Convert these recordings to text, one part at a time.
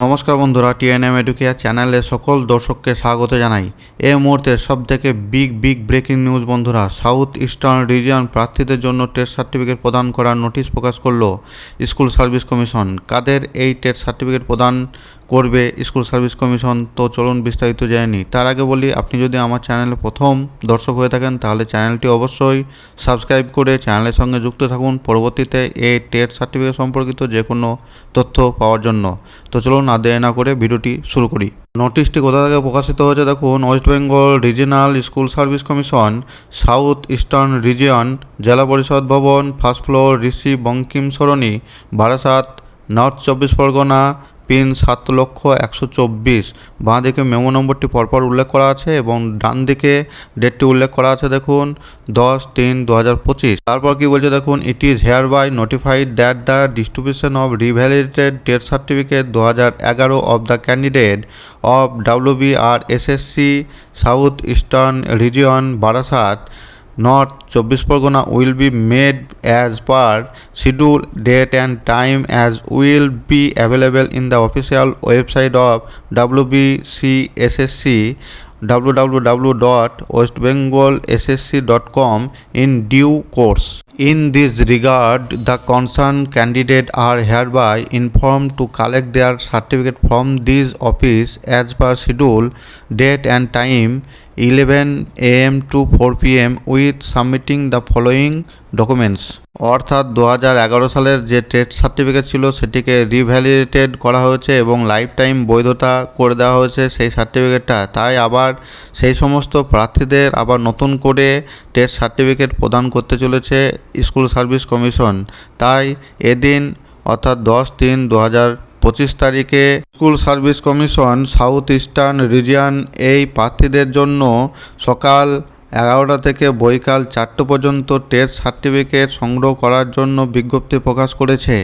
নমস্কার বন্ধুরা TNM educare চ্যানেলে সকল দর্শককে স্বাগত জানাই। এ মুহূর্তে সব থেকে বিগ বিগ ব্রেকিং নিউজ বন্ধুরা সাউথ ইস্টার্ন রিজিয়ন প্রার্থীদের জন্য টেস্ট সার্টিফিকেট প্রদান করার নোটিশ প্রকাশ করল স্কুল সার্ভিস কমিশন। কাদের এই টেস্ট সার্টিফিকেট প্রদান করবে, স্কুল সার্ভিস কমিশন তো চলুন বিস্তারিত জেনে তার আগে বলি, আপনি যদি আমার চ্যানেলে প্রথম দর্শক হয়ে থাকেন, তাহলে চ্যানেলটি অবশ্যই সাবস্ক্রাইব করে চ্যানেলের সঙ্গে যুক্ত থাকুন। পরবর্তীতে এই টেট সার্টিফিকেট সম্পর্কিত যে কোনো তথ্য পাওয়ার জন্য। তো চলুন না দেরি না করে ভিডিওটি শুরু করি। নোটিশটি কোথা থেকে প্রকাশিত হয়েছে দেখুন, West Bengal regional school service commission, south eastern region জেলা পরিষদ ভবন, first floor Rishi Bankim Sarani Barasat, north চব্বিশ পরগনা পিন সাত লক্ষ একশো চব্বিশ। বাঁ দিকে মেমো নম্বরটি পরপর উল্লেখ করা আছে এবং ডান দিকে ডেটটি উল্লেখ করা আছে, দেখুন, দশ তিন দু হাজার পঁচিশ। তারপর কি বলছে, দেখুন it is hereby notified that the distribution of revalidated death certificate দু হাজার এগারো of the candidate of WB R SSC south eastern region Barasat north চব্বিশ Pargana will be made as per schedule date and time as will be available in the official website of wbcsSC www.westbengalssc.com in due course. In this regard, the concerned candidate are hereby informed to collect their certificate from this office as per schedule, date and time 11 am to 4 pm with submitting the following documents অর্থাৎ দু হাজার এগারো সালের যে TET certificate ছিল, সেটিকে revalidated করা হয়েছে এবং লাইফ টাইম বৈধতা করে দেওয়া হয়েছে সেই সার্টিফিকেটটা তাই আবার সেই সমস্ত প্রার্থীদের আবার নতুন করে টেট সার্টিফিকেট প্রদান করতে চলেছে স্কুল সার্ভিস কমিশন। তাই এদিন, অর্থাৎ দশ তিন দু পঁচিশ তারিখে school service commission south eastern region এই প্রার্থীদের জন্য সকাল এগারোটা থেকে বৈকাল চারটে পর্যন্ত টেস্ট সার্টিফিকেট সংগ্রহ করার জন্য বিজ্ঞপ্তি প্রকাশ করেছে।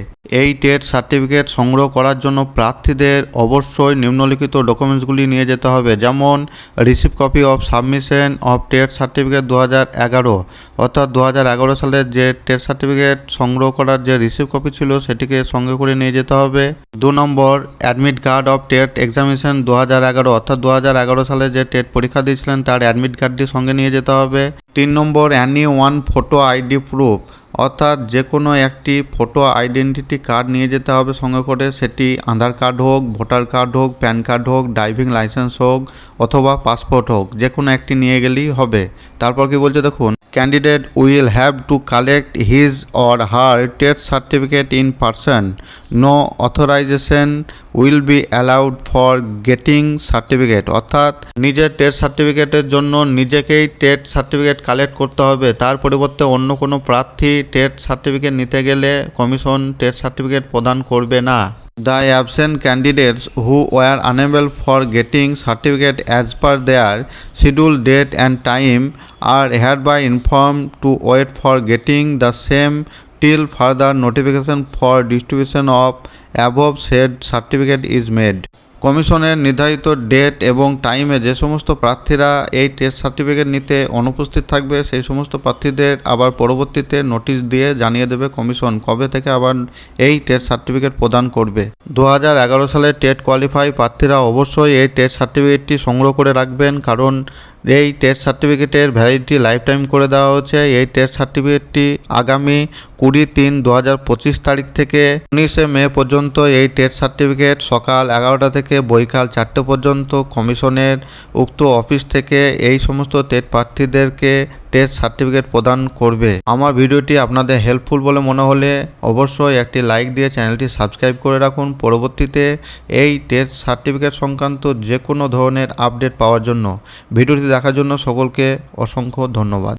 এই টেট সার্টিফিকেট সংগ্রহ করার জন্য প্রার্থীদের অবশ্যই নিম্নলিখিত ডকুমেন্টসগুলি নিয়ে যেতে হবে, যেমন receive copy of submission of TET certificate দু হাজার এগারো। অর্থাৎ দু হাজার এগারো সালের যে টেট সার্টিফিকেট সংগ্রহ করার যে রিসিভ কপি ছিল, সেটিকে সঙ্গে করে নিয়ে যেতে হবে। দু নম্বর, admit card of TET examination দু হাজার এগারো। অর্থাৎ দু হাজার এগারো সালে যে টেট পরীক্ষা দিয়েছিলেন, তার অ্যাডমিট কার্ডটি সঙ্গে নিয়ে যেতে হবে। তিন নম্বর, any one photo ID proof. অর্থাৎ যে কোনো একটি ফটো আইডেন্টিটি কার্ড নিয়ে যেতে হবে সঙ্গে করে। সেটি আধার কার্ড হোক ভোটার কার্ড হোক প্যান কার্ড হোক ড্রাইভিং লাইসেন্স হোক, অথবা পাসপোর্ট হোক, যে কোনো একটি নিয়ে গেলেই হবে। তারপর কি বলছে দেখুন candidate will have to collect his or her test certificate in person no authorisation will be allowed for getting certificate অর্থাৎ নিজের টেস্ট সার্টিফিকেটের জন্য নিজেকেই টেস্ট সার্টিফিকেট কালেক্ট করতে হবে। তার পরিবর্তে অন্য কোনো প্রার্থী টেস্ট সার্টিফিকেট নিতে গেলে কমিশন টেস্ট সার্টিফিকেট প্রদান করবে না। The absent candidates who were unable for getting certificate as per their scheduled date and time are hereby informed to wait for getting the same till further notification for distribution of above said certificate is made. কমিশনের নির্ধারিত date এবং টাইমে যে সমস্ত প্রার্থীরা এই test certificate নিতে অনুপস্থিত থাকবে, সেই সমস্ত প্রার্থীদের আবার পরবর্তীতে নোটিশ দিয়ে জানিয়ে দেবে কমিশন কবে থেকে আবার এই টেস্ট সার্টিফিকেট প্রদান করবে। দু হাজার এগারো সালে টেট কোয়ালিফাই প্রার্থীরা অবশ্যই এই টেস্ট সার্টিফিকেটটি সংগ্রহ করে রাখবেন, কারণ এই টেস্ট সার্টিফিকেটের ভ্যালিডিটি লাইফ টাইম করে দেওয়া হচ্ছে এই টেস্ট সার্টিফিকেটটি আগামী কুড়ি তিন দু পঁচিশ তারিখ থেকে উনিশে মে পর্যন্ত এই টেস্ট সার্টিফিকেট সকাল এগারোটা থেকে বৈকাল চারটে পর্যন্ত কমিশনের উক্ত অফিস থেকে এই সমস্ত টেট প্রার্থীদেরকে টেস্ট সার্টিফিকেট প্রদান করবে। আমার ভিডিওটি আপনাদের হেল্পফুল বলে মনে হলে অবশ্যই একটি লাইক দিয়ে চ্যানেলটি সাবস্ক্রাইব করে রাখুন। পরবর্তীতে এই টেস্ট সার্টিফিকেট সংক্রান্ত যে কোনো ধরনের আপডেট পাওয়ার জন্য। ভিডিওটি দেখার জন্য সকলকে অসংখ্য ধন্যবাদ।